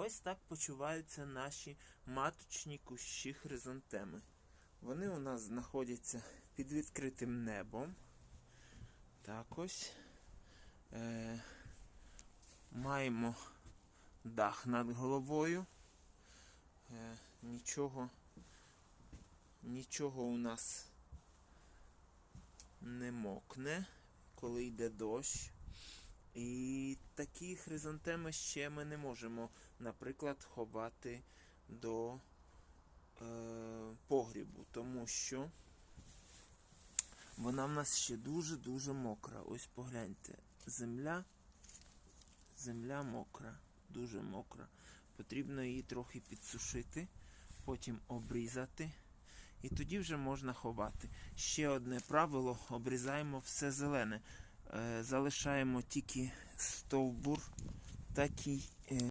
Ось так почуваються наші маточні кущі хризантеми. Вони у нас знаходяться під відкритим небом. Так ось. Е, маємо дах над головою. Е, нічого, нічого у нас не мокне, коли йде дощ. І такі хризантеми ще ми не можемо, наприклад, ховати до е, погрібу, тому що вона в нас ще дуже-дуже мокра. Ось погляньте, земля, земля мокра, дуже мокра. Потрібно її трохи підсушити, потім обрізати. І тоді вже можна ховати. Ще одне правило: обрізаємо все зелене. Е, залишаємо тільки стовбур, такий е,